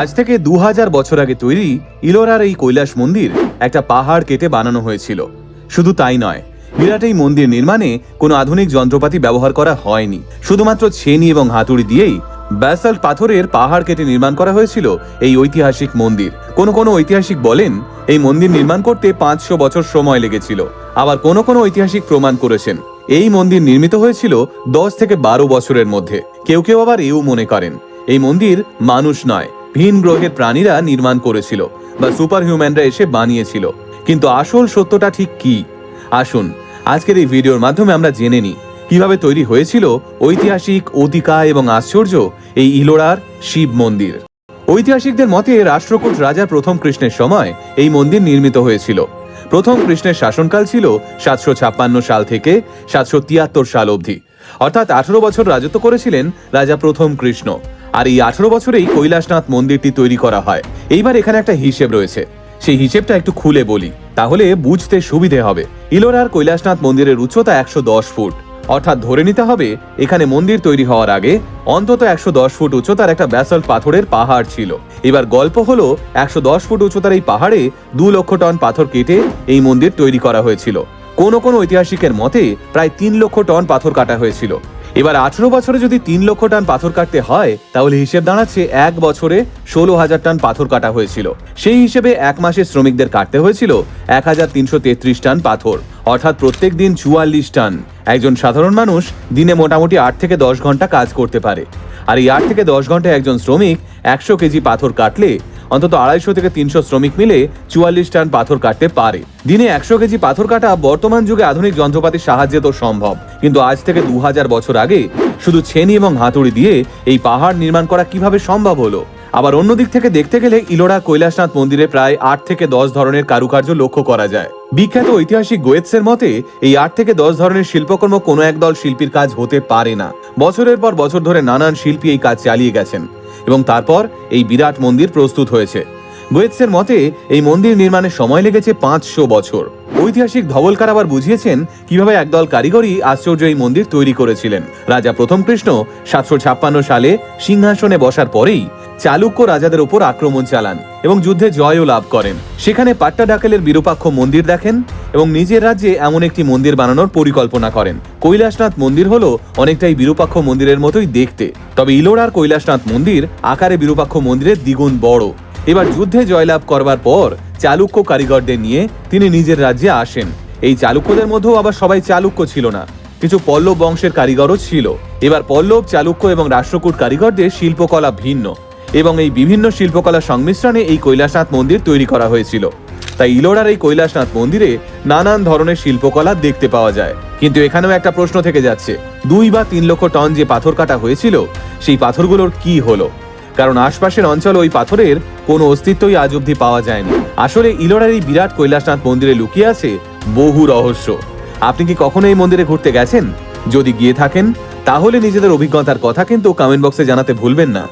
আজ থেকে দু হাজার বছর আগে তৈরি ইলোরার এই কৈলাস মন্দির একটা পাহাড় কেটে বানানো হয়েছিল। শুধু তাই নয়, বিরাট এই মন্দির নির্মাণে কোনো আধুনিক যন্ত্রপাতি ব্যবহার করা হয়নি। শুধুমাত্র ছেনি এবং হাতুড়ি দিয়েই ব্যাসাল্ট পাথরের পাহাড় কেটে নির্মাণ করা হয়েছিল এই ঐতিহাসিক মন্দির। কোনো কোনো ঐতিহাসিক বলেন, এই মন্দির নির্মাণ করতে পাঁচশো বছর সময় লেগেছিল। আবার কোনো কোনো ঐতিহাসিক প্রমাণ করেছেন। এই মন্দির নির্মিত হয়েছিল দশ থেকে বারো বছরের মধ্যে। কেউ কেউ আবার এও মনে করেন, এই মন্দির মানুষ নয় ভিন গ্রহের প্রাণীরা নির্মাণ করেছিল বা সুপার হিউম্যানরা এসে বানিয়েছিল। কিন্তু আসল সত্যটা ঠিক কি? আসুন, আজকের এই ভিডিওর মাধ্যমে আমরা জেনে নিই, কীভাবে তৈরি হয়েছিল ঐতিহাসিক অতিকা এবং আশ্চর্য এই ইলোরার শিব মন্দির। ঐতিহাসিকদের মতে, রাষ্ট্রকূট রাজা প্রথম কৃষ্ণের সময় এই মন্দির নির্মিত হয়েছিল। প্রথম কৃষ্ণের শাসনকাল ছিল সাতশো ছাপ্পান্ন সাল থেকে সাতশো তিয়াত্তর সাল অবধি। অর্থাৎ আঠারো বছর রাজত্ব করেছিলেন রাজা প্রথম কৃষ্ণ। আর এই আঠারো বছরেই কৈলাসনাথ মন্দিরটি তৈরি করা হয়। এইবার এখানে একটা হিসেব রয়েছে। সেই হিসেবটা একটু খুলে বলি। তাহলে বুঝতে সুবিধে হবে। ইলোরার কৈলাসনাথ মন্দিরের উচ্চতা একশো দশ ফুট। অর্থাৎ ধরে নিতে হবে, এখানে মন্দির তৈরি হওয়ার আগে অন্তত একশো দশ ফুট উচ্চতার একটা ব্যাসল্ট পাথরের পাহাড় ছিল। এবার গল্প হলো, একশো দশ ফুট উচ্চতার এই পাহাড়ে দু লক্ষ টন পাথর কেটে এই মন্দির তৈরি করা হয়েছিল। কোন কোন ঐতিহাসিকের মতে, প্রায় তিন লক্ষ টন পাথর কাটা হয়েছিল। এবার আঠারো বছরে যদি তিন লক্ষ টন পাথর কাটতে হয়, তাহলে হিসেব দাঁড়াচ্ছে এক বছরে ষোলো হাজার টন পাথর কাটা হয়েছিল। সেই হিসেবে এক মাসে শ্রমিকদের কাটতে হয়েছিল এক হাজার তিনশো তেত্রিশ টন পাথর, অর্থাৎ প্রত্যেক দিন চুয়াল্লিশ টন। একজন সাধারণ মানুষ দিনে মোটামুটি আট থেকে দশ ঘণ্টা কাজ করতে পারে। আর এই আট থেকে দশ ঘন্টায় একজন শ্রমিক একশো কেজি পাথর কাটলে অন্তত আড়াইশো থেকে তিনশো শ্রমিক মিলে চুয়াল্লিশ টন পাথর কাটতে পারে। দিনে একশো কেজি পাথর কাটা বর্তমান যুগে আধুনিক যন্ত্রপাতির সাহায্যে তো সম্ভব। কিন্তু আজ থেকে দু হাজার বছর আগে শুধু ছেনি এবং হাতুড়ি দিয়ে এই পাহাড় নির্মাণ করা কীভাবে সম্ভব হলো? আবার অন্য দিক থেকে দেখতে গেলে ইলোরা কৈলাসনাথ মন্দিরে প্রায় আট থেকে দশ ধরনের কারুকার্য লক্ষ্য করা যায়। বিখ্যাত ঐতিহাসিক গোয়েৎসের মতে, এই আট থেকে দশ ধরনের শিল্পকর্ম কোনো একদল শিল্পীর কাজ হতে পারে না। বছরের পর বছর ধরে নানান শিল্পী এই কাজ চালিয়ে গেছেন। এবং তারপর এই বিরাট মন্দির প্রস্তুত হয়েছে। গোয়েৎসের মতে, এই মন্দির নির্মাণের সময় লেগেছে পাঁচশো বছর। ঐতিহাসিক ধবলকার আবার বুঝিয়েছেন কীভাবে একদল কারিগরি আশ্চর্য এই মন্দির তৈরি করেছিলেন। রাজা প্রথম কৃষ্ণ সাতশো ছাপ্পান্ন সালে সিংহাসনে বসার পরেই চালুক্য রাজাদের উপর আক্রমণ চালান এবং যুদ্ধে জয়ও লাভ করেন। সেখানে পাট্টাডাকেলের বিরূপাক্ষ মন্দির দেখেন। এবং নিজের রাজ্যে এমন একটি মন্দির বানানোর পরিকল্পনা করেন। কৈলাসনাথ মন্দির হলো অনেকটাই বিরূপাক্ষ মন্দিরের মতোই দেখতে। তবে ইলোরার কৈলাসনাথ মন্দির আকারে বিরূপাক্ষ মন্দিরের দ্বিগুণ বড়। এবার যুদ্ধে জয়লাভ করবার পর চালুক্য কারিগরদের নিয়ে তিনি নিজের রাজ্যে আসেন। এই চালুক্যদের মধ্যেও আবার সবাই চালুক্য ছিল না। কিছু পল্লব বংশের কারিগরও ছিল। এবার পল্লব, চালুক্য এবং রাষ্ট্রকূট কারিগরদের শিল্পকলা ভিন্ন এবং এই বিভিন্ন শিল্পকলা সংমিশ্রণে এই কৈলাসনাথ মন্দির তৈরি করা হয়েছিল। তাই ইলোরার এই কৈলাসনাথ মন্দিরে নানান ধরনের শিল্পকলা দেখতে পাওয়া যায়। কিন্তু এখানেও একটা প্রশ্ন থেকে যাচ্ছে, দুই বা তিন লক্ষ টন যে পাথর কাটা হয়েছিল, সেই পাথরগুলোর কি হলো? কারণ আশপাশের অঞ্চল ওই পাথরের কোনো অস্তিত্বই আজ অব্দি পাওয়া যায়নি। আসলে ইলোরার এই বিরাট কৈলাসনাথ মন্দিরে লুকিয়ে আছে বহু রহস্য। আপনি কি কখনো এই মন্দিরে ঘুরতে গেছেন? যদি গিয়ে থাকেন, তাহলে নিজেদের অভিজ্ঞতার কথা কিন্তু কমেন্ট বক্সে জানাতে ভুলবেন না।